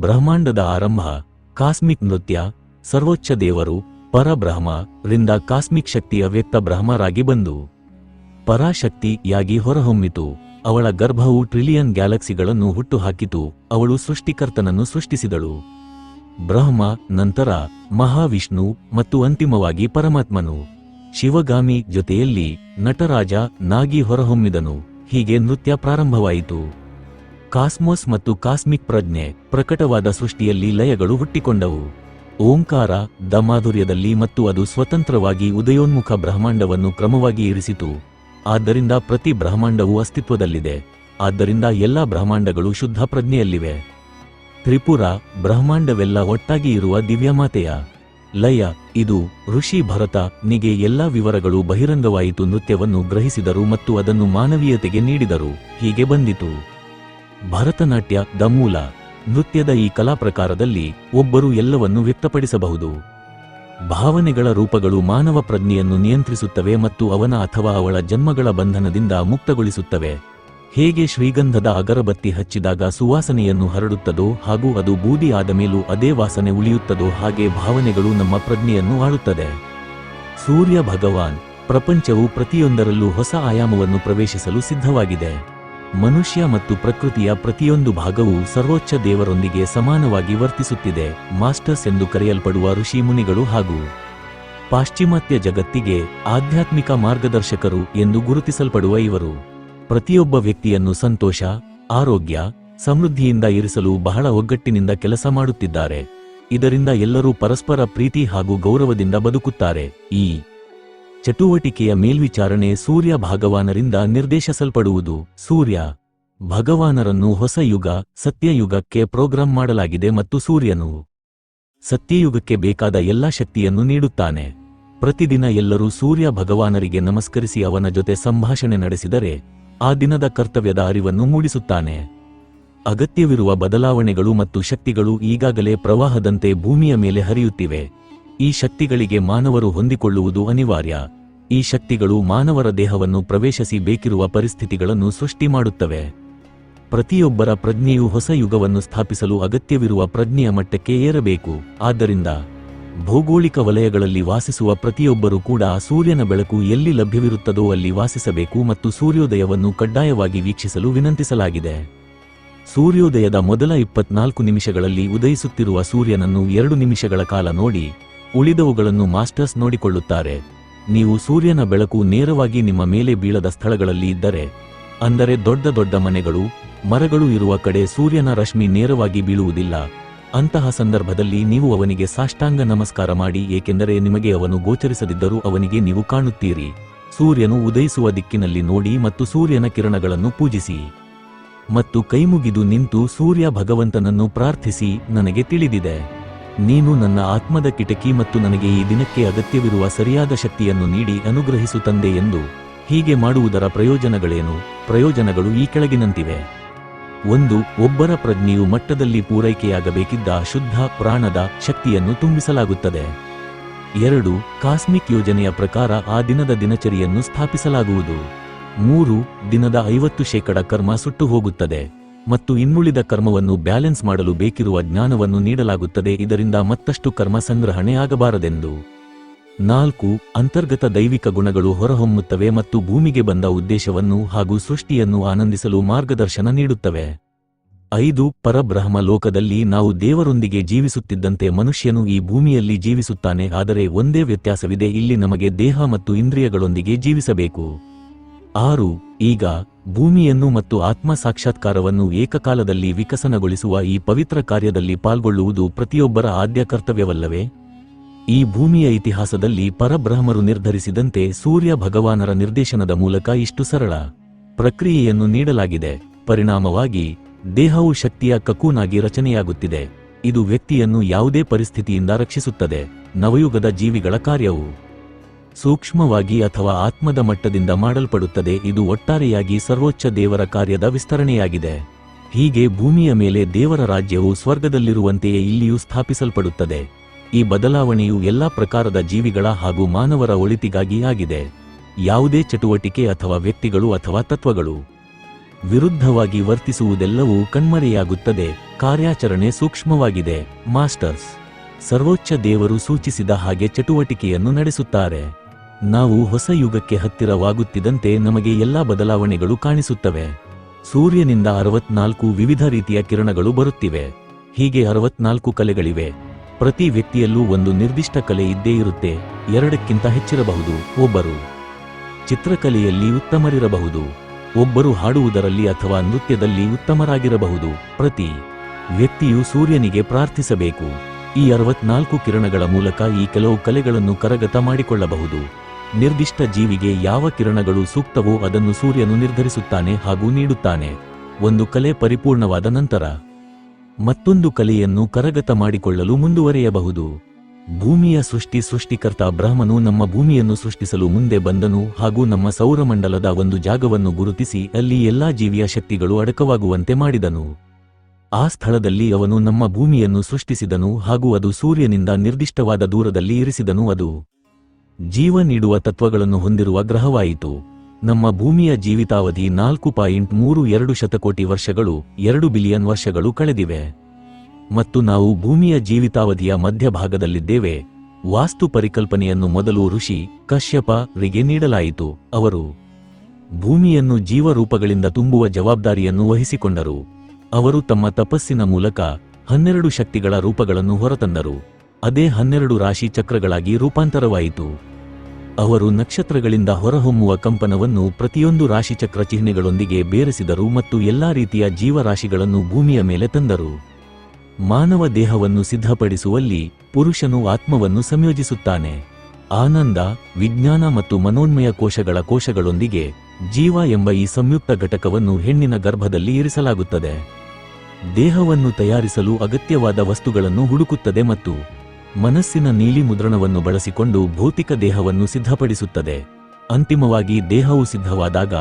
ಬ್ರಹ್ಮಾಂಡದ ಆರಂಭ ಕಾಸ್ಮಿಕ್ ನೃತ್ಯ ಸರ್ವೋಚ್ಚ ದೇವರು ಪರಬ್ರಹ್ಮ ರಿಂದ ಕಾಸ್ಮಿಕ್ ಶಕ್ತಿಯ ವ್ಯಕ್ತ ಬ್ರಹ್ಮರಾಗಿ ಬಂದು ಪರಾಶಕ್ತಿಯಾಗಿ ಹೊರಹೊಮ್ಮಿತು. ಅವಳ ಗರ್ಭವು ಟ್ರಿಲಿಯನ್ ಗ್ಯಾಲಕ್ಸಿಗಳನ್ನು ಹುಟ್ಟುಹಾಕಿತು. ಅವಳು ಸೃಷ್ಟಿಕರ್ತನನ್ನು ಸೃಷ್ಟಿಸಿದಳು. ಬ್ರಹ್ಮ ನಂತರ ಮಹಾವಿಷ್ಣು ಮತ್ತು ಅಂತಿಮವಾಗಿ ಪರಮಾತ್ಮನು. ಶಿವಗಾಮಿ ಜೊತೆಯಲ್ಲಿ ನಟರಾಜ ನಾಗಿ ಹೊರಹೊಮ್ಮಿದನು. ಹೀಗೆ ನೃತ್ಯ ಪ್ರಾರಂಭವಾಯಿತು. ಕಾಸ್ಮೋಸ್ ಮತ್ತು ಕಾಸ್ಮಿಕ್ ಪ್ರಜ್ಞೆ ಪ್ರಕಟವಾದ ಸೃಷ್ಟಿಯಲ್ಲಿ ಲಯಗಳು ಹುಟ್ಟಿಕೊಂಡವು. ಓಂಕಾರ ದಮಾಧುರ್ಯದಲ್ಲಿ ಮಾಧುರ್ಯದಲ್ಲಿ ಮತ್ತು ಅದು ಸ್ವತಂತ್ರವಾಗಿ ಉದಯೋನ್ಮುಖ ಬ್ರಹ್ಮಾಂಡವನ್ನು ಕ್ರಮವಾಗಿ ಇರಿಸಿತು. ಆದ್ದರಿಂದ ಪ್ರತಿ ಬ್ರಹ್ಮಾಂಡವೂ ಅಸ್ತಿತ್ವದಲ್ಲಿದೆ. ಆದ್ದರಿಂದ ಎಲ್ಲ ಬ್ರಹ್ಮಾಂಡಗಳು ಶುದ್ಧ ಪ್ರಜ್ಞೆಯಲ್ಲಿವೆ. ತ್ರಿಪುರ, ಬ್ರಹ್ಮಾಂಡವೆಲ್ಲ ಒಟ್ಟಾಗಿ ಇರುವ ದಿವ್ಯಮಾತೆಯ. ಲಯ, ಇದು ಋಷಿ ಭರತ, ನಿಗೆ ಎಲ್ಲಾ ವಿವರಗಳು ಬಹಿರಂಗವಾಯಿತು ನೃತ್ಯವನ್ನು ಗ್ರಹಿಸಿದರು ಮತ್ತು ಅದನ್ನು ಮಾನವೀಯತೆಗೆ ನೀಡಿದರು. ಹೀಗೆ ಬಂದಿತು. ಭರತನಾಟ್ಯ ದ ಮೂಲ ನೃತ್ಯದ ಈ ಕಲಾ ಪ್ರಕಾರದಲ್ಲಿ ಒಬ್ಬರು ಎಲ್ಲವನ್ನು ವ್ಯಕ್ತಪಡಿಸಬಹುದು. ಭಾವನೆಗಳ ರೂಪಗಳು ಮಾನವ ಪ್ರಜ್ಞೆಯನ್ನು ನಿಯಂತ್ರಿಸುತ್ತವೆ ಮತ್ತು ಅವನ ಅಥವಾ ಅವಳ ಜನ್ಮಗಳ ಬಂಧನದಿಂದ ಮುಕ್ತಗೊಳಿಸುತ್ತವೆ. ಹೇಗೆ ಶ್ರೀಗಂಧದ ಅಗರಬತ್ತಿ ಹಚ್ಚಿದಾಗ ಸುವಾಸನೆಯನ್ನು ಹರಡುತ್ತದೋ ಹಾಗೂ ಅದು ಬೂದಿ ಆದ ಮೇಲೂ ಅದೇ ವಾಸನೆ ಉಳಿಯುತ್ತದೋ ಹಾಗೆ ಭಾವನೆಗಳು ನಮ್ಮ ಪ್ರಜ್ಞೆಯನ್ನು ಆಳುತ್ತದೆ. ಸೂರ್ಯ ಭಗವಾನ್, ಪ್ರಪಂಚವು ಪ್ರತಿಯೊಂದರಲ್ಲೂ ಹೊಸ ಆಯಾಮವನ್ನು ಪ್ರವೇಶಿಸಲು ಸಿದ್ಧವಾಗಿದೆ. ಮನುಷ್ಯ ಮತ್ತು ಪ್ರಕೃತಿಯ ಪ್ರತಿಯೊಂದು ಭಾಗವು ಸರ್ವೋಚ್ಚ ದೇವರೊಂದಿಗೆ ಸಮಾನವಾಗಿ ವರ್ತಿಸುತ್ತಿದೆ, ಮಾಸ್ಟರ್ಸ್ ಎಂದು ಕರೆಯಲ್ಪಡುವ ಋಷಿ ಮುನಿಗಳು ಹಾಗೂ ಪಾಶ್ಚಿಮಾತ್ಯ ಜಗತ್ತಿಗೆ ಆಧ್ಯಾತ್ಮಿಕ ಮಾರ್ಗದರ್ಶಕರು ಎಂದು ಗುರುತಿಸಲ್ಪಡುವ ಇವರು. ಪ್ರತಿಯೊಬ್ಬ ವ್ಯಕ್ತಿಯನ್ನು ಸಂತೋಷ, ಆರೋಗ್ಯ, ಸಮೃದ್ಧಿಯಿಂದ ಇರಿಸಲು ಬಹಳ ಒಗ್ಗಟ್ಟಿನಿಂದ ಕೆಲಸ ಮಾಡುತ್ತಿದ್ದಾರೆ. ಇದರಿಂದ ಎಲ್ಲರೂ ಪರಸ್ಪರ ಪ್ರೀತಿ ಹಾಗೂ ಗೌರವದಿಂದ ಬದುಕುತ್ತಾರೆ. ಈ ಚಟುವಟಿಕೆಯ ಮೇಲ್ವಿಚಾರಣೆ ಸೂರ್ಯ ಭಗವಾನರಿಂದ ನಿರ್ದೇಶಿಸಲ್ಪಡುವುದು. ಸೂರ್ಯ ಭಗವಾನರನ್ನು ಹೊಸ ಯುಗ, ಸತ್ಯಯುಗಕ್ಕೆ ಪ್ರೋಗ್ರಾಂ ಮಾಡಲಾಗಿದೆ ಮತ್ತು ಸೂರ್ಯನು ಸತ್ಯಯುಗಕ್ಕೆ ಬೇಕಾದ ಎಲ್ಲಾ ಶಕ್ತಿಯನ್ನು ನೀಡುತ್ತಾನೆ. ಪ್ರತಿದಿನ ಎಲ್ಲರೂ ಸೂರ್ಯ ಭಗವಾನರಿಗೆ ನಮಸ್ಕರಿಸಿ ಅವನ ಜೊತೆ ಸಂಭಾಷಣೆ ನಡೆಸಿದರೆ ಆ ದಿನದ ಕರ್ತವ್ಯದ ಅರಿವನ್ನು ಮೂಡಿಸುತ್ತಾನೆ. ಅಗತ್ಯವಿರುವ ಬದಲಾವಣೆಗಳು ಮತ್ತು ಶಕ್ತಿಗಳು ಈಗಾಗಲೇ ಪ್ರವಾಹದಂತೆ ಭೂಮಿಯ ಮೇಲೆ ಹರಿಯುತ್ತಿವೆ. ಈ ಶಕ್ತಿಗಳಿಗೆ ಮಾನವರು ಹೊಂದಿಕೊಳ್ಳುವುದು ಅನಿವಾರ್ಯ. ಈ ಶಕ್ತಿಗಳು ಮಾನವರ ದೇಹವನ್ನು ಪ್ರವೇಶಿಸಿ ಬೇಕಿರುವ ಪರಿಸ್ಥಿತಿಗಳನ್ನು ಸೃಷ್ಟಿ ಮಾಡುತ್ತವೆ. ಪ್ರತಿಯೊಬ್ಬರ ಪ್ರಜ್ಞೆಯು ಹೊಸ ಯುಗವನ್ನು ಸ್ಥಾಪಿಸಲು ಅಗತ್ಯವಿರುವ ಪ್ರಜ್ಞೆಯ ಮಟ್ಟಕ್ಕೆ ಏರಬೇಕು. ಆದ್ದರಿಂದ ಭೌಗೋಳಿಕ ವಲಯಗಳಲ್ಲಿ ವಾಸಿಸುವ ಪ್ರತಿಯೊಬ್ಬರೂ ಕೂಡ ಸೂರ್ಯನ ಬೆಳಕು ಎಲ್ಲಿ ಲಭ್ಯವಿರುತ್ತದೋ ಅಲ್ಲಿ ವಾಸಿಸಬೇಕು ಮತ್ತು ಸೂರ್ಯೋದಯವನ್ನು ಕಡ್ಡಾಯವಾಗಿ ವೀಕ್ಷಿಸಲು ವಿನಂತಿಸಲಾಗಿದೆ. ಸೂರ್ಯೋದಯದ ಮೊದಲ ಇಪ್ಪತ್ನಾಲ್ಕು ನಿಮಿಷಗಳಲ್ಲಿ ಉದಯಿಸುತ್ತಿರುವ ಸೂರ್ಯನನ್ನು ಎರಡು ನಿಮಿಷಗಳ ಕಾಲ ನೋಡಿ, ಉಳಿದವುಗಳನ್ನು ಮಾಸ್ಟರ್ಸ್ ನೋಡಿಕೊಳ್ಳುತ್ತಾರೆ. ನೀವು ಸೂರ್ಯನ ಬೆಳಕು ನೇರವಾಗಿ ನಿಮ್ಮ ಮೇಲೆ ಬೀಳದ ಸ್ಥಳಗಳಲ್ಲಿ ಇದ್ದರೆ, ಅಂದರೆ ದೊಡ್ಡ ದೊಡ್ಡ ಮನೆಗಳು, ಮರಗಳು ಇರುವ ಕಡೆ ಸೂರ್ಯನ ರಶ್ಮಿ ನೇರವಾಗಿ ಬೀಳುವುದಿಲ್ಲ. ಅಂತಹ ಸಂದರ್ಭದಲ್ಲಿ ನೀವು ಅವನಿಗೆ ಸಾಷ್ಟಾಂಗ ನಮಸ್ಕಾರ ಮಾಡಿ, ಏಕೆಂದರೆ ನಿಮಗೆ ಅವನು ಗೋಚರಿಸದಿದ್ದರೂ ಅವನಿಗೆ ನೀವು ಕಾಣುತ್ತೀರಿ. ಸೂರ್ಯನು ಉದಯಿಸುವ ದಿಕ್ಕಿನಲ್ಲಿ ನೋಡಿ ಮತ್ತು ಸೂರ್ಯನ ಕಿರಣಗಳನ್ನು ಪೂಜಿಸಿ. ಮತ್ತು ಕೈಮುಗಿದು ನಿಂತು ಸೂರ್ಯ ಭಗವಂತನನ್ನು ಪ್ರಾರ್ಥಿಸಿ, ನನಗೆ ತಿಳಿದಿದೆ. ನೀನು ನನ್ನ ಆತ್ಮದ ಕಿಟಕಿ ಮತ್ತು ನನಗೆ ಈ ದಿನಕ್ಕೆ ಅಗತ್ಯವಿರುವ ಸರಿಯಾದ ಶಕ್ತಿಯನ್ನು ನೀಡಿ ಅನುಗ್ರಹಿಸು ತಂದೆ ಎಂದು ಹೀಗೆ ಮಾಡುವುದರ ಪ್ರಯೋಜನಗಳೇನು? ಪ್ರಯೋಜನಗಳು ಈ ಕೆಳಗಿನಂತಿವೆ. ಒಂದು, ಒಬ್ಬರ ಪ್ರಜ್ಞೆಯು ಮಟ್ಟದಲ್ಲಿ ಪೂರೈಕೆಯಾಗಬೇಕಿದ್ದ ಶುದ್ಧ ಪ್ರಾಣದ ಶಕ್ತಿಯನ್ನು ತುಂಬಿಸಲಾಗುತ್ತದೆ. ಎರಡು, ಕಾಸ್ಮಿಕ್ ಯೋಜನೆಯ ಪ್ರಕಾರ ಆ ದಿನದ ದಿನಚರಿಯನ್ನು ಸ್ಥಾಪಿಸಲಾಗುವುದು. ಮೂರು, ದಿನದ ಐವತ್ತು ಶೇಕಡ ಕರ್ಮ ಸುಟ್ಟು ಹೋಗುತ್ತದೆ. ಮತ್ತು ಇನ್ನುಳಿದ ಕರ್ಮವನ್ನು ಬ್ಯಾಲೆನ್ಸ್ ಮಾಡಲು ಬೇಕಿರುವ ಜ್ಞಾನವನ್ನು ನೀಡಲಾಗುತ್ತದೆ, ಇದರಿಂದ ಮತ್ತಷ್ಟು ಕರ್ಮ ಸಂಗ್ರಹಣೆ ಆಗಬಾರದೆಂದು. ನಾಲ್ಕು, ಅಂತರ್ಗತ ದೈವಿಕ ಗುಣಗಳು ಹೊರಹೊಮ್ಮುತ್ತವೆ ಮತ್ತು ಭೂಮಿಗೆ ಬಂದ ಉದ್ದೇಶವನ್ನು ಹಾಗೂ ಸೃಷ್ಟಿಯನ್ನು ಆನಂದಿಸಲು ಮಾರ್ಗದರ್ಶನ ನೀಡುತ್ತವೆ. ಐದು, ಪರಬ್ರಹ್ಮ ಲೋಕದಲ್ಲಿ ನಾವು ದೇವರೊಂದಿಗೆ ಜೀವಿಸುತ್ತಿದ್ದಂತೆ ಮನುಷ್ಯನು ಈ ಭೂಮಿಯಲ್ಲಿ ಜೀವಿಸುತ್ತಾನೆ, ಆದರೆ ಒಂದೇ ವ್ಯತ್ಯಾಸವಿದೆ, ಇಲ್ಲಿ ನಮಗೆ ದೇಹ ಮತ್ತು ಇಂದ್ರಿಯಗಳೊಂದಿಗೆ ಜೀವಿಸಬೇಕು. ಆರು, ಈಗ ಭೂಮಿಯನ್ನು ಮತ್ತು ಆತ್ಮ ಸಾಕ್ಷಾತ್ಕಾರವನ್ನು ಏಕಕಾಲದಲ್ಲಿ ವಿಕಸನಗೊಳಿಸುವ ಈ ಪವಿತ್ರ ಕಾರ್ಯದಲ್ಲಿ ಪಾಲ್ಗೊಳ್ಳುವುದು ಪ್ರತಿಯೊಬ್ಬರ ಆದ್ಯ ಕರ್ತವ್ಯವಲ್ಲವೇ? ಈ ಭೂಮಿಯ ಇತಿಹಾಸದಲ್ಲಿ ಪರಬ್ರಹ್ಮರು ನಿರ್ಧರಿಸಿದಂತೆ ಸೂರ್ಯ ಭಗವಾನರ ನಿರ್ದೇಶನದ ಮೂಲಕ ಇಷ್ಟು ಸರಳ ಪ್ರಕ್ರಿಯೆಯನ್ನು ನೀಡಲಾಗಿದೆ. ಪರಿಣಾಮವಾಗಿ, ದೇಹವು ಶಕ್ತಿಯ ಕಕೂನಾಗಿ ರಚನೆಯಾಗುತ್ತಿದೆ. ಇದು ವ್ಯಕ್ತಿಯನ್ನು ಯಾವುದೇ ಪರಿಸ್ಥಿತಿಯಿಂದ ರಕ್ಷಿಸುತ್ತದೆ. ನವಯುಗದ ಜೀವಿಗಳ ಕಾರ್ಯವು ಸೂಕ್ಷ್ಮವಾಗಿ ಅಥವಾ ಆತ್ಮದ ಮಟ್ಟದಿಂದ ಮಾಡಲ್ಪಡುತ್ತದೆ. ಇದು ಒಟ್ಟಾರೆಯಾಗಿ ಸರ್ವೋಚ್ಚ ದೇವರ ಕಾರ್ಯದ ವಿಸ್ತರಣೆಯಾಗಿದೆ. ಹೀಗೆ ಭೂಮಿಯ ಮೇಲೆ ದೇವರ ರಾಜ್ಯವು ಸ್ವರ್ಗದಲ್ಲಿರುವಂತೆಯೇ ಇಲ್ಲಿಯೂ ಸ್ಥಾಪಿಸಲ್ಪಡುತ್ತದೆ. ಈ ಬದಲಾವಣೆಯು ಎಲ್ಲಾ ಪ್ರಕಾರದ ಜೀವಿಗಳ ಹಾಗೂ ಮಾನವರ ಒಳಿತಿಗಾಗಿ ಆಗಿದೆ. ಯಾವುದೇ ಚಟುವಟಿಕೆ ಅಥವಾ ವ್ಯಕ್ತಿಗಳು ಅಥವಾ ತತ್ವಗಳು ವಿರುದ್ಧವಾಗಿ ವರ್ತಿಸುವುದೆಲ್ಲವೂ ಕಣ್ಮರೆಯಾಗುತ್ತದೆ. ಕಾರ್ಯಾಚರಣೆ ಸೂಕ್ಷ್ಮವಾಗಿದೆ. ಮಾಸ್ಟರ್ಸ್, ಸರ್ವೋಚ್ಚ ದೇವರು ಸೂಚಿಸಿದ ಹಾಗೆ ಚಟುವಟಿಕೆಯನ್ನು ನಡೆಸುತ್ತಾರೆ. ನಾವು ಹೊಸ ಯುಗಕ್ಕೆ ಹತ್ತಿರವಾಗುತ್ತಿದ್ದಂತೆ ನಮಗೆ ಎಲ್ಲಾ ಬದಲಾವಣೆಗಳು ಕಾಣಿಸುತ್ತವೆ. ಸೂರ್ಯನಿಂದ ಅರವತ್ನಾಲ್ಕು ವಿವಿಧ ರೀತಿಯ ಕಿರಣಗಳು ಬರುತ್ತಿವೆ. ಹೀಗೆ ಅರವತ್ನಾಲ್ಕು ಕಲೆಗಳಿವೆ. ಪ್ರತಿ ವ್ಯಕ್ತಿಯಲ್ಲೂ ಒಂದು ನಿರ್ದಿಷ್ಟ ಕಲೆ ಇದ್ದೇ ಇರುತ್ತೆ. ಎರಡಕ್ಕಿಂತ ಹೆಚ್ಚಿರಬಹುದು. ಒಬ್ಬರು ಚಿತ್ರಕಲೆಯಲ್ಲಿ ಉತ್ತಮರಿರಬಹುದು. ಒಬ್ಬರು ಹಾಡುವುದರಲ್ಲಿ ಅಥವಾ ನೃತ್ಯದಲ್ಲಿ ಉತ್ತಮರಾಗಿರಬಹುದು. ಪ್ರತಿ ವ್ಯಕ್ತಿಯು ಸೂರ್ಯನಿಗೆ ಪ್ರಾರ್ಥಿಸಬೇಕು. ಈ ಅರವತ್ನಾಲ್ಕು ಕಿರಣಗಳ ಮೂಲಕ ಈ ಕೆಲವು ಕಲೆಗಳನ್ನು ಕರಗತ ಮಾಡಿಕೊಳ್ಳಬಹುದು. ನಿರ್ದಿಷ್ಟ ಜೀವಿಗೆ ಯಾವ ಕಿರಣಗಳು ಸೂಕ್ತವೋ ಅದನ್ನು ಸೂರ್ಯನು ನಿರ್ಧರಿಸುತ್ತಾನೆ ಹಾಗೂ ನೀಡುತ್ತಾನೆ. ಒಂದು ಕಲೆ ಪರಿಪೂರ್ಣವಾದ ನಂತರ ಮತ್ತೊಂದು ಕಲೆಯನ್ನು ಕರಗತ ಮಾಡಿಕೊಳ್ಳಲು ಮುಂದುವರೆಯಬಹುದು. ಭೂಮಿಯ ಸೃಷ್ಟಿ ಸೃಷ್ಟಿಕರ್ತ ಬ್ರಹ್ಮನು ನಮ್ಮ ಭೂಮಿಯನ್ನು ಸೃಷ್ಟಿಸಲು ಮುಂದೆ ಬಂದನು ಹಾಗೂ ನಮ್ಮ ಸೌರಮಂಡಲದ ಒಂದು ಜಾಗವನ್ನು ಗುರುತಿಸಿ ಅಲ್ಲಿ ಎಲ್ಲಾ ಜೀವಿಯ ಶಕ್ತಿಗಳು ಅಡಕವಾಗುವಂತೆ ಮಾಡಿದನು. ಆ ಸ್ಥಳದಲ್ಲಿ ಅವನು ನಮ್ಮ ಭೂಮಿಯನ್ನು ಸೃಷ್ಟಿಸಿದನು ಹಾಗೂ ಅದು ಸೂರ್ಯನಿಂದ ನಿರ್ದಿಷ್ಟವಾದ ದೂರದಲ್ಲಿ ಇರಿಸಿದನು ಅದು. ಜೀವ ನೀಡುವ ತತ್ವಗಳನ್ನು ಹೊಂದಿರುವ ಗ್ರಹವಾಯಿತು. ನಮ್ಮ ಭೂಮಿಯ ಜೀವಿತಾವಧಿ ನಾಲ್ಕು ಪಾಯಿಂಟ್ ಮೂರು ಎರಡು ಶತಕೋಟಿ ವರ್ಷಗಳು, ಎರಡು ಬಿಲಿಯನ್ ವರ್ಷಗಳು ಕಳೆದಿವೆ. ಮತ್ತು ನಾವು ಭೂಮಿಯ ಜೀವಿತಾವಧಿಯ ಮಧ್ಯಭಾಗದಲ್ಲಿದ್ದೇವೆ. ವಾಸ್ತು ಪರಿಕಲ್ಪನೆಯನ್ನು ಮೊದಲು ಋಷಿ ಕಶ್ಯಪ ರಿಗೆ ನೀಡಲಾಯಿತು. ಅವರು ಭೂಮಿಯನ್ನು ಜೀವರೂಪಗಳಿಂದ ತುಂಬುವ ಜವಾಬ್ದಾರಿಯನ್ನು ವಹಿಸಿಕೊಂಡರು. ಅವರು ತಮ್ಮ ತಪಸ್ಸಿನ ಮೂಲಕ ಹನ್ನೆರಡು ಶಕ್ತಿಗಳ ರೂಪಗಳನ್ನು ಹೊರತಂದರು. ಅದೇ ಹನ್ನೆರಡು ರಾಶಿ ಚಕ್ರಗಳಾಗಿ ರೂಪಾಂತರವಾಯಿತು. ಅವರು ನಕ್ಷತ್ರಗಳಿಂದ ಹೊರಹೊಮ್ಮುವ ಕಂಪನವನ್ನು ಪ್ರತಿಯೊಂದು ರಾಶಿಚಕ್ರ ಚಿಹ್ನೆಗಳೊಂದಿಗೆ ಬೇರೆಸಿದರು ಮತ್ತು ಎಲ್ಲಾ ರೀತಿಯ ಜೀವರಾಶಿಗಳನ್ನು ಭೂಮಿಯ ಮೇಲೆ ತಂದರು. ಮಾನವ ದೇಹವನ್ನು ಸಿದ್ಧಪಡಿಸುವಲ್ಲಿ ಪುರುಷನು ಆತ್ಮವನ್ನು ಸಂಯೋಜಿಸುತ್ತಾನೆ. ಆನಂದ, ವಿಜ್ಞಾನ ಮತ್ತು ಮನೋನ್ಮಯ ಕೋಶಗಳ ಕೋಶಗಳೊಂದಿಗೆ ಜೀವ ಎಂಬ ಈ ಸಂಯುಕ್ತ ಘಟಕವನ್ನು ಹೆಣ್ಣಿನ ಗರ್ಭದಲ್ಲಿ ಇರಿಸಲಾಗುತ್ತದೆ. ದೇಹವನ್ನು ತಯಾರಿಸಲು ಅಗತ್ಯವಾದ ವಸ್ತುಗಳನ್ನು ಹುಡುಕುತ್ತದೆ ಮತ್ತು ಮನಸ್ಸಿನ ನೀಲಿ ಮುದ್ರಣವನ್ನು ಬಳಸಿಕೊಂಡು ಭೌತಿಕ ದೇಹವನ್ನು ಸಿದ್ಧಪಡಿಸುತ್ತದೆ. ಅಂತಿಮವಾಗಿ ದೇಹವು ಸಿದ್ಧವಾದಾಗ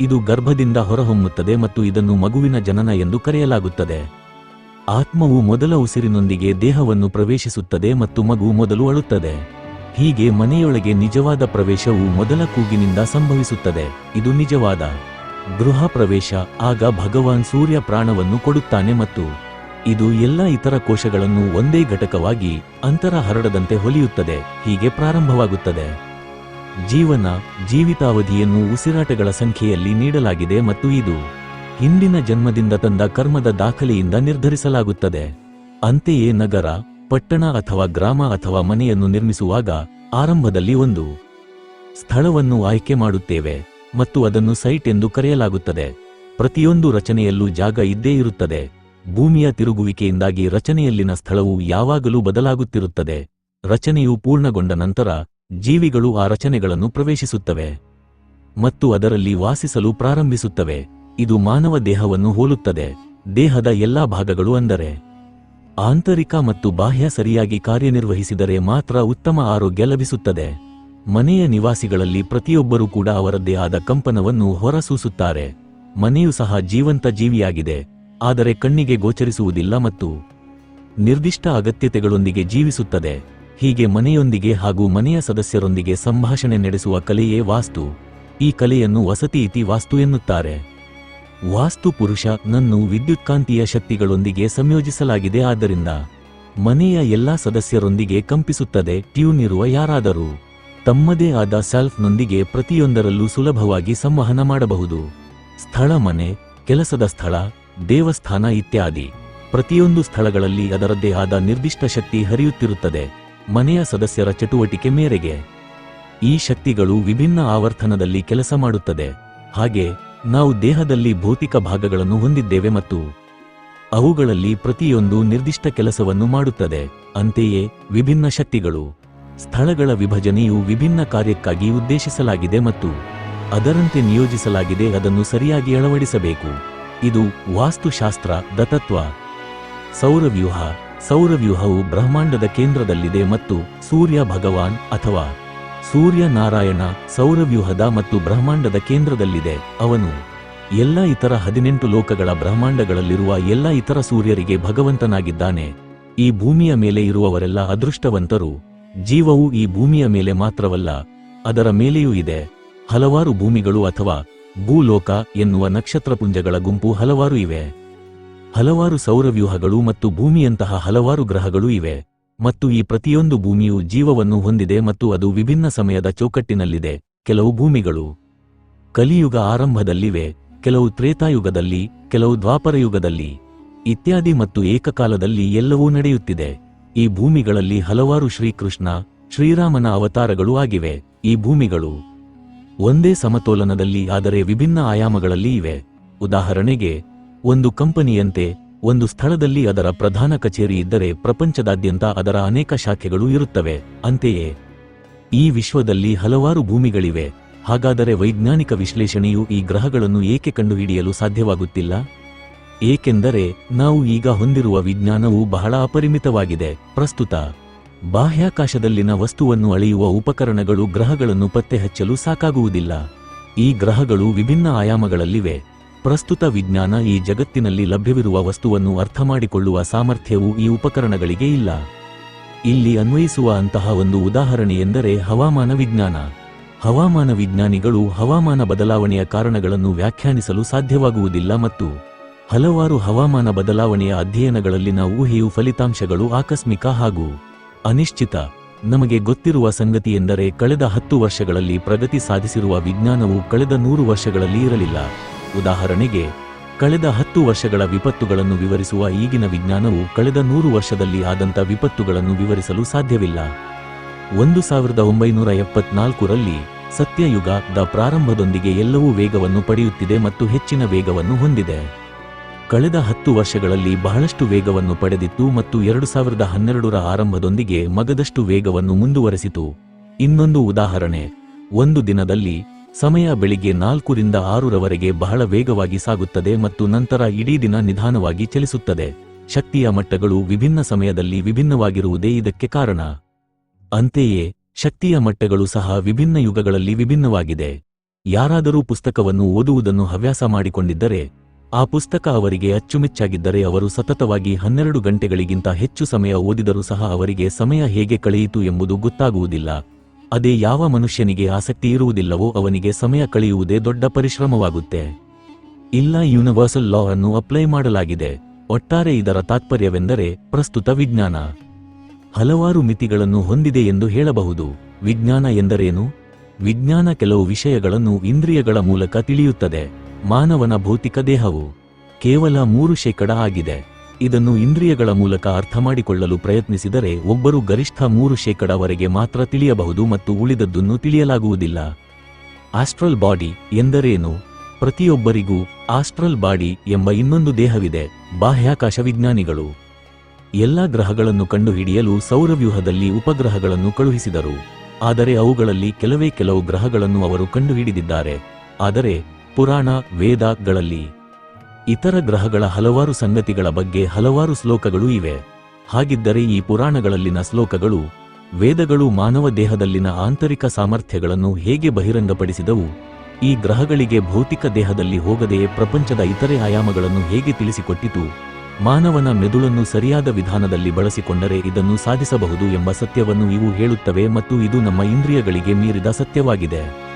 ಇದು ಗರ್ಭದಿಂದ ಹೊರಹೊಮ್ಮುತ್ತದೆ ಮತ್ತು ಇದನ್ನು ಮಗುವಿನ ಜನನ ಎಂದು ಕರೆಯಲಾಗುತ್ತದೆ. ಆತ್ಮವು ಮೊದಲ ಉಸಿರಿನೊಂದಿಗೆ ದೇಹವನ್ನು ಪ್ರವೇಶಿಸುತ್ತದೆ ಮತ್ತು ಮಗು ಮೊದಲು ಅಳುತ್ತದೆ. ಹೀಗೆ ಮನೆಯೊಳಗೆ ನಿಜವಾದ ಪ್ರವೇಶವು ಮೊದಲ ಕೂಗಿನಿಂದ ಸಂಭವಿಸುತ್ತದೆ. ಇದು ನಿಜವಾದ ಗೃಹ ಪ್ರವೇಶ, ಆಗ ಭಗವಾನ್ ಸೂರ್ಯ ಪ್ರಾಣವನ್ನು ಕೊಡುತ್ತಾನೆ ಮತ್ತು ಇದು ಎಲ್ಲ ಇತರ ಕೋಶಗಳನ್ನು ಒಂದೇ ಘಟಕವಾಗಿ ಅಂತರ ಹರಡದಂತೆ ಹೊಲಿಯುತ್ತದೆ, ಹೀಗೆ ಪ್ರಾರಂಭವಾಗುತ್ತದೆ. ಜೀವನ, ಜೀವಿತಾವಧಿಯನ್ನು ಉಸಿರಾಟಗಳ ಸಂಖ್ಯೆಯಲ್ಲಿ ನೀಡಲಾಗಿದೆ ಮತ್ತು ಇದು ಹಿಂದಿನ ಜನ್ಮದಿಂದ ತಂದ ಕರ್ಮದ ದಾಖಲೆಯಿಂದ ನಿರ್ಧರಿಸಲಾಗುತ್ತದೆ. ಅಂತೆಯೇ ನಗರ, ಪಟ್ಟಣ ಅಥವಾ ಗ್ರಾಮ ಅಥವಾ ಮನೆಯನ್ನು ನಿರ್ಮಿಸುವಾಗ ಆರಂಭದಲ್ಲಿ ಒಂದು ಸ್ಥಳವನ್ನು ಆಯ್ಕೆ ಮಾಡುತ್ತೇವೆ ಮತ್ತು ಅದನ್ನು ಸೈಟ್ ಎಂದು ಕರೆಯಲಾಗುತ್ತದೆ. ಪ್ರತಿಯೊಂದು ರಚನೆಯಲ್ಲೂ ಜಾಗ ಇದ್ದೇ ಇರುತ್ತದೆ. ಭೂಮಿಯ ತಿರುಗುವಿಕೆಯಿಂದಾಗಿ ರಚನೆಯಲ್ಲಿನ ಸ್ಥಳವು ಯಾವಾಗಲೂ ಬದಲಾಗುತ್ತಿರುತ್ತದೆ. ರಚನೆಯು ಪೂರ್ಣಗೊಂಡ ನಂತರ ಜೀವಿಗಳು ಆ ರಚನೆಗಳನ್ನು ಪ್ರವೇಶಿಸುತ್ತವೆ ಮತ್ತು ಅದರಲ್ಲಿ ವಾಸಿಸಲು ಪ್ರಾರಂಭಿಸುತ್ತವೆ. ಇದು ಮಾನವ ದೇಹವನ್ನು ಹೋಲುತ್ತದೆ. ದೇಹದ ಎಲ್ಲಾ ಭಾಗಗಳು ಅಂದರೆ ಆಂತರಿಕ ಮತ್ತು ಬಾಹ್ಯ ಸರಿಯಾಗಿ ಕಾರ್ಯನಿರ್ವಹಿಸಿದರೆ ಮಾತ್ರ ಉತ್ತಮ ಆರೋಗ್ಯ ಲಭಿಸುತ್ತದೆ. ಮನೆಯ ನಿವಾಸಿಗಳಲ್ಲಿ ಪ್ರತಿಯೊಬ್ಬರೂ ಕೂಡ ಅವರದ್ದೇ ಆದ ಕಂಪನವನ್ನು ಹೊರಸೂಸುತ್ತಾರೆ. ಮನೆಯು ಸಹ ಜೀವಂತ ಜೀವಿಯಾಗಿದೆ. ಆದರೆ ಕಣ್ಣಿಗೆ ಗೋಚರಿಸುವುದಿಲ್ಲ ಮತ್ತು ನಿರ್ದಿಷ್ಟ ಅಗತ್ಯತೆಗಳೊಂದಿಗೆ ಜೀವಿಸುತ್ತದೆ. ಹೀಗೆ ಮನೆಯೊಂದಿಗೆ ಹಾಗೂ ಮನೆಯ ಸದಸ್ಯರೊಂದಿಗೆ ಸಂಭಾಷಣೆ ನಡೆಸುವ ಕಲೆಯೇ ವಾಸ್ತು. ಈ ಕಲೆಯನ್ನು ವಸತಿ ಇತಿ ವಾಸ್ತು ಎನ್ನುತ್ತಾರೆ. ವಾಸ್ತು ಪುರುಷ ನನ್ನು ವಿದ್ಯುತ್ಕಾಂತೀಯ ಶಕ್ತಿಗಳೊಂದಿಗೆ ಸಂಯೋಜಿಸಲಾಗಿದೆ. ಆದ್ದರಿಂದ ಮನೆಯ ಎಲ್ಲಾ ಸದಸ್ಯರೊಂದಿಗೆ ಕಂಪಿಸುತ್ತದೆ, ಟ್ಯೂನ್ ಇರುವ ಯಾರಾದರೂ. ತಮ್ಮದೇ ಆದ ಸೆಲ್ಫ್ನೊಂದಿಗೆ ಪ್ರತಿಯೊಂದರಲ್ಲೂ ಸುಲಭವಾಗಿ ಸಂವಹನ ಮಾಡಬಹುದು. ಸ್ಥಳ ಮನೆ, ಕೆಲಸದ ಸ್ಥಳ ದೇವಸ್ಥಾನ ಇತ್ಯಾದಿ. ಪ್ರತಿಯೊಂದು ಸ್ಥಳಗಳಲ್ಲಿ ಅದರದ್ದೇ ಆದ ನಿರ್ದಿಷ್ಟ ಶಕ್ತಿ ಹರಿಯುತ್ತಿರುತ್ತದೆ. ಮನೆಯ ಸದಸ್ಯರ ಚಟುವಟಿಕೆ ಮೇರೆಗೆ. ಈ ಶಕ್ತಿಗಳು ವಿಭಿನ್ನ ಆವರ್ತನದಲ್ಲಿ ಕೆಲಸ ಮಾಡುತ್ತದೆ. ಹಾಗೆ, ನಾವು ದೇಹದಲ್ಲಿ ಭೌತಿಕ ಭಾಗಗಳನ್ನು ಹೊಂದಿದ್ದೇವೆ ಮತ್ತು ಅವುಗಳಲ್ಲಿ ಪ್ರತಿಯೊಂದು ನಿರ್ದಿಷ್ಟ ಕೆಲಸವನ್ನು ಮಾಡುತ್ತದೆ. ಅಂತೆಯೇ, ವಿಭಿನ್ನ ಶಕ್ತಿಗಳು. ಸ್ಥಳಗಳ ವಿಭಜನೆಯು ವಿಭಿನ್ನ ಕಾರ್ಯಕ್ಕಾಗಿ ಉದ್ದೇಶಿಸಲಾಗಿದೆ ಮತ್ತು ಅದರಂತೆ ನಿಯೋಜಿಸಲಾಗಿದೆ, ಅದನ್ನು ಸರಿಯಾಗಿ ಅಳವಡಿಸಬೇಕು. ಇದು ವಾಸ್ತುಶಾಸ್ತ್ರ ದತತ್ವ ಸೌರವ್ಯೂಹ, ಸೌರವ್ಯೂಹವು ಬ್ರಹ್ಮಾಂಡದ ಕೇಂದ್ರದಲ್ಲಿದೆ ಮತ್ತು ಸೂರ್ಯ ಭಗವಾನ್ ಅಥವಾ ಸೂರ್ಯ ನಾರಾಯಣ ಸೌರವ್ಯೂಹದ ಮತ್ತು ಬ್ರಹ್ಮಾಂಡದ ಕೇಂದ್ರದಲ್ಲಿದೆ. ಅವನು ಎಲ್ಲ ಇತರ ಹದಿನೆಂಟು ಲೋಕಗಳ ಬ್ರಹ್ಮಾಂಡಗಳಲ್ಲಿರುವ ಎಲ್ಲ ಇತರ ಸೂರ್ಯರಿಗೆ ಭಗವಂತನಾಗಿದ್ದಾನೆ. ಈ ಭೂಮಿಯ ಮೇಲೆ ಇರುವವರೆಲ್ಲ ಅದೃಷ್ಟವಂತರು. ಜೀವವು ಈ ಭೂಮಿಯ ಮೇಲೆ ಮಾತ್ರವಲ್ಲ, ಅದರ ಮೇಲೆಯೂ ಇದೆ. ಹಲವಾರು ಭೂಮಿಗಳು ಅಥವಾ ಭೂಲೋಕ ಎನ್ನುವ ನಕ್ಷತ್ರಪುಂಜಗಳ ಗುಂಪು ಹಲವಾರು ಇವೆ. ಹಲವಾರು ಸೌರವ್ಯೂಹಗಳು ಮತ್ತು ಭೂಮಿಯಂತಹ ಹಲವಾರು ಗ್ರಹಗಳು ಇವೆ. ಮತ್ತು ಈ ಪ್ರತಿಯೊಂದು ಭೂಮಿಯು ಜೀವವನ್ನು ಹೊಂದಿದೆ ಮತ್ತು ಅದು ವಿಭಿನ್ನ ಸಮಯದ ಚೌಕಟ್ಟಿನಲ್ಲಿದೆ. ಕೆಲವು ಭೂಮಿಗಳು ಕಲಿಯುಗ ಆರಂಭದಲ್ಲಿವೆ, ಕೆಲವು ತ್ರೇತಾಯುಗದಲ್ಲಿ, ಕೆಲವು ದ್ವಾಪರಯುಗದಲ್ಲಿ ಇತ್ಯಾದಿ ಮತ್ತು ಏಕಕಾಲದಲ್ಲಿ ಎಲ್ಲವೂ ನಡೆಯುತ್ತಿದೆ. ಈ ಭೂಮಿಗಳಲ್ಲಿ ಹಲವಾರು ಶ್ರೀಕೃಷ್ಣ, ಶ್ರೀರಾಮನ ಅವತಾರಗಳು ಆಗಿವೆ. ಈ ಭೂಮಿಗಳು ಒಂದೇ ಸಮತೋಲನದಲ್ಲಿ ಆದರೆ ವಿಭಿನ್ನ ಆಯಾಮಗಳಲ್ಲಿ ಇವೆ. ಉದಾಹರಣೆಗೆ, ಒಂದು ಕಂಪನಿಯಂತೆ ಒಂದು ಸ್ಥಳದಲ್ಲಿ ಅದರ ಪ್ರಧಾನ ಕಚೇರಿ ಇದ್ದರೆ ಪ್ರಪಂಚದಾದ್ಯಂತ ಅದರ ಅನೇಕ ಶಾಖೆಗಳು ಇರುತ್ತವೆ. ಅಂತೆಯೇ, ಈ ವಿಶ್ವದಲ್ಲಿ ಹಲವಾರು ಭೂಮಿಗಳಿವೆ. ಹಾಗಾದರೆ ವೈಜ್ಞಾನಿಕ ವಿಶ್ಲೇಷಣೆಯು ಈ ಗ್ರಹಗಳನ್ನು ಏಕೆ ಕಂಡುಹಿಡಿಯಲು ಸಾಧ್ಯವಾಗುತ್ತಿಲ್ಲ? ಏಕೆಂದರೆ, ನಾವು ಈಗ ಹೊಂದಿರುವ ವಿಜ್ಞಾನವು ಬಹಳ ಅಪರಿಮಿತವಾಗಿದೆ. ಪ್ರಸ್ತುತ ಬಾಹ್ಯಾಕಾಶದಲ್ಲಿನ ವಸ್ತುವನ್ನು ಅಳೆಯುವ ಉಪಕರಣಗಳು ಗ್ರಹಗಳನ್ನು ಪತ್ತೆಹಚ್ಚಲು ಸಾಕಾಗುವುದಿಲ್ಲ. ಈ ಗ್ರಹಗಳು ವಿಭಿನ್ನ ಆಯಾಮಗಳಲ್ಲಿವೆ. ಪ್ರಸ್ತುತ ವಿಜ್ಞಾನ ಈ ಜಗತ್ತಿನಲ್ಲಿ ಲಭ್ಯವಿರುವ ವಸ್ತುವನ್ನು ಅರ್ಥಮಾಡಿಕೊಳ್ಳುವ ಸಾಮರ್ಥ್ಯವು ಈ ಉಪಕರಣಗಳಿಗೆ ಇಲ್ಲ. ಇಲ್ಲಿ ಅನ್ವಯಿಸುವ ಅಂತಹ ಒಂದು ಉದಾಹರಣೆಯೆಂದರೆ ಹವಾಮಾನ ವಿಜ್ಞಾನ. ಹವಾಮಾನ ವಿಜ್ಞಾನಿಗಳು ಹವಾಮಾನ ಬದಲಾವಣೆಯ ಕಾರಣಗಳನ್ನು ವ್ಯಾಖ್ಯಾನಿಸಲು ಸಾಧ್ಯವಾಗುವುದಿಲ್ಲ ಮತ್ತು ಹಲವಾರು ಹವಾಮಾನ ಬದಲಾವಣೆಯ ಅಧ್ಯಯನಗಳಲ್ಲಿನ ಊಹೆಯು ಫಲಿತಾಂಶಗಳು ಆಕಸ್ಮಿಕ ಹಾಗೂ ಅನಿಶ್ಚಿತ. ನಮಗೆ ಗೊತ್ತಿರುವ ಸಂಗತಿಯೆಂದರೆ ಕಳೆದ ಹತ್ತು ವರ್ಷಗಳಲ್ಲಿ ಪ್ರಗತಿ ಸಾಧಿಸಿರುವ ವಿಜ್ಞಾನವು ಕಳೆದ ನೂರು ವರ್ಷಗಳಲ್ಲಿ ಇರಲಿಲ್ಲ. ಉದಾಹರಣೆಗೆ, ಕಳೆದ ಹತ್ತು ವರ್ಷಗಳ ವಿಪತ್ತುಗಳನ್ನು ವಿವರಿಸುವ ಈಗಿನ ವಿಜ್ಞಾನವು ಕಳೆದ ನೂರು ವರ್ಷದಲ್ಲಿ ಆದಂಥ ವಿಪತ್ತುಗಳನ್ನು ವಿವರಿಸಲು ಸಾಧ್ಯವಿಲ್ಲ. ಒಂದು ಸಾವಿರದ ಒಂಬೈನೂರ ಎಪ್ಪತ್ನಾಲ್ಕರಲ್ಲಿ ಸತ್ಯಯುಗದ ಪ್ರಾರಂಭದೊಂದಿಗೆ ಎಲ್ಲವೂ ವೇಗವನ್ನು ಪಡೆಯುತ್ತಿದೆ ಮತ್ತು ಹೆಚ್ಚಿನ ವೇಗವನ್ನು ಹೊಂದಿದೆ. ಕಳೆದ ಹತ್ತು ವರ್ಷಗಳಲ್ಲಿ ಬಹಳಷ್ಟು ವೇಗವನ್ನು ಪಡೆದಿತ್ತು ಮತ್ತು ಎರಡು ಸಾವಿರದ ಹನ್ನೆರಡರ ಆರಂಭದೊಂದಿಗೆ ಮಗದಷ್ಟು ವೇಗವನ್ನು ಮುಂದುವರೆಸಿತು. ಇನ್ನೊಂದು ಉದಾಹರಣೆ, ಒಂದು ದಿನದಲ್ಲಿ ಸಮಯ ಬೆಳಿಗ್ಗೆ ನಾಲ್ಕರಿಂದ ಆರರವರೆಗೆ ಬಹಳ ವೇಗವಾಗಿ ಸಾಗುತ್ತದೆ ಮತ್ತು ನಂತರ ಇಡೀ ದಿನ ನಿಧಾನವಾಗಿ ಚಲಿಸುತ್ತದೆ. ಶಕ್ತಿಯ ಮಟ್ಟಗಳು ವಿಭಿನ್ನ ಸಮಯದಲ್ಲಿ ವಿಭಿನ್ನವಾಗಿರುವುದೇ ಇದಕ್ಕೆ ಕಾರಣ. ಅಂತೆಯೇ, ಶಕ್ತಿಯ ಮಟ್ಟಗಳು ಸಹ ವಿಭಿನ್ನ ಯುಗಗಳಲ್ಲಿ ವಿಭಿನ್ನವಾಗಿದೆ. ಯಾರಾದರೂ ಪುಸ್ತಕವನ್ನು ಓದುವುದನ್ನು ಹವ್ಯಾಸ ಮಾಡಿಕೊಂಡಿದ್ದರೆ ಆ ಪುಸ್ತಕ ಅವರಿಗೆ ಅಚ್ಚುಮೆಚ್ಚಾಗಿದ್ದರೆ ಅವರು ಸತತವಾಗಿ ಹನ್ನೆರಡು ಗಂಟೆಗಳಿಗಿಂತ ಹೆಚ್ಚು ಸಮಯ ಓದಿದರೂ ಸಹ ಅವರಿಗೆ ಸಮಯ ಹೇಗೆ ಕಳೆಯಿತು ಎಂಬುದು ಗೊತ್ತಾಗುವುದಿಲ್ಲ. ಅದೇ ಯಾವ ಮನುಷ್ಯನಿಗೆ ಆಸಕ್ತಿ ಇರುವುದಿಲ್ಲವೋ ಅವನಿಗೆ ಸಮಯ ಕಳೆಯುವುದೇ ದೊಡ್ಡ ಪರಿಶ್ರಮವಾಗುತ್ತೆ. ಇಲ್ಲ, ಯೂನಿವರ್ಸಲ್ ಲಾ ಅನ್ನು ಅಪ್ಲೈ ಮಾಡಲಾಗಿದೆ. ಒಟ್ಟಾರೆ ಇದರ ತಾತ್ಪರ್ಯವೆಂದರೆ ಪ್ರಸ್ತುತ ವಿಜ್ಞಾನ. ಹಲವಾರು ಮಿತಿಗಳನ್ನು ಹೊಂದಿದೆ ಎಂದು ಹೇಳಬಹುದು. ವಿಜ್ಞಾನ ಎಂದರೇನು? ವಿಜ್ಞಾನ ಕೆಲವು ವಿಷಯಗಳನ್ನು ಇಂದ್ರಿಯಗಳ ಮೂಲಕ ತಿಳಿಯುತ್ತದೆ. ಮಾನವನ ಭೌತಿಕ ದೇಹವು ಕೇವಲ ಮೂರು ಶೇಕಡ ಆಗಿದೆ. ಇದನ್ನು ಇಂದ್ರಿಯಗಳ ಮೂಲಕ ಅರ್ಥಮಾಡಿಕೊಳ್ಳಲು ಪ್ರಯತ್ನಿಸಿದರೆ ಒಬ್ಬರು ಗರಿಷ್ಠ ಮೂರು ಶೇಕಡವರೆಗೆ ಮಾತ್ರ ತಿಳಿಯಬಹುದು ಮತ್ತು ಉಳಿದದ್ದನ್ನು ತಿಳಿಯಲಾಗುವುದಿಲ್ಲ. ಆಸ್ಟ್ರಲ್ ಬಾಡಿ ಎಂದರೇನು? ಪ್ರತಿಯೊಬ್ಬರಿಗೂ ಆಸ್ಟ್ರಲ್ ಬಾಡಿ ಎಂಬ ಇನ್ನೊಂದು ದೇಹವಿದೆ, ಬಾಹ್ಯಾಕಾಶ ವಿಜ್ಞಾನಿಗಳು. ಎಲ್ಲಾ ಗ್ರಹಗಳನ್ನು ಕಂಡುಹಿಡಿಯಲು ಸೌರವ್ಯೂಹದಲ್ಲಿ ಉಪಗ್ರಹಗಳನ್ನು ಕಳುಹಿಸಿದರು. ಆದರೆ ಅವುಗಳಲ್ಲಿ ಕೆಲವೇ ಕೆಲವು ಗ್ರಹಗಳನ್ನು ಅವರು ಕಂಡುಹಿಡಿದಿದ್ದಾರೆ. ಆದರೆ ಪುರಾಣ ವೇದಗಳಲ್ಲಿ ಇತರ ಗ್ರಹಗಳ ಹಲವಾರು ಸಂಗತಿಗಳ ಬಗ್ಗೆ ಹಲವಾರು ಶ್ಲೋಕಗಳು ಇವೆ. ಹಾಗಿದ್ದರೆ ಈ ಪುರಾಣಗಳಲ್ಲಿನ ಶ್ಲೋಕಗಳು ವೇದಗಳು ಮಾನವ ದೇಹದಲ್ಲಿನ ಆಂತರಿಕ ಸಾಮರ್ಥ್ಯಗಳನ್ನು ಹೇಗೆ ಬಹಿರಂಗಪಡಿಸಿದವು, ಈ ಗ್ರಹಗಳಿಗೆ ಭೌತಿಕ ದೇಹದಲ್ಲಿ ಹೋಗದೆಯೇ ಪ್ರಪಂಚದ ಇತರೆ ಆಯಾಮಗಳನ್ನು ಹೇಗೆ ತಿಳಿಸಿಕೊಟ್ಟಿತು, ಮಾನವನ ಮೆದುಳನ್ನು ಸರಿಯಾದ ವಿಧಾನದಲ್ಲಿ ಬಳಸಿಕೊಂಡರೆ ಇದನ್ನು ಸಾಧಿಸಬಹುದು ಎಂಬ ಸತ್ಯವನ್ನು ಇವು ಹೇಳುತ್ತವೆ ಮತ್ತು ಇದು ನಮ್ಮ ಇಂದ್ರಿಯಗಳಿಗೆ ಮೀರಿದ ಸತ್ಯವಾಗಿದೆ.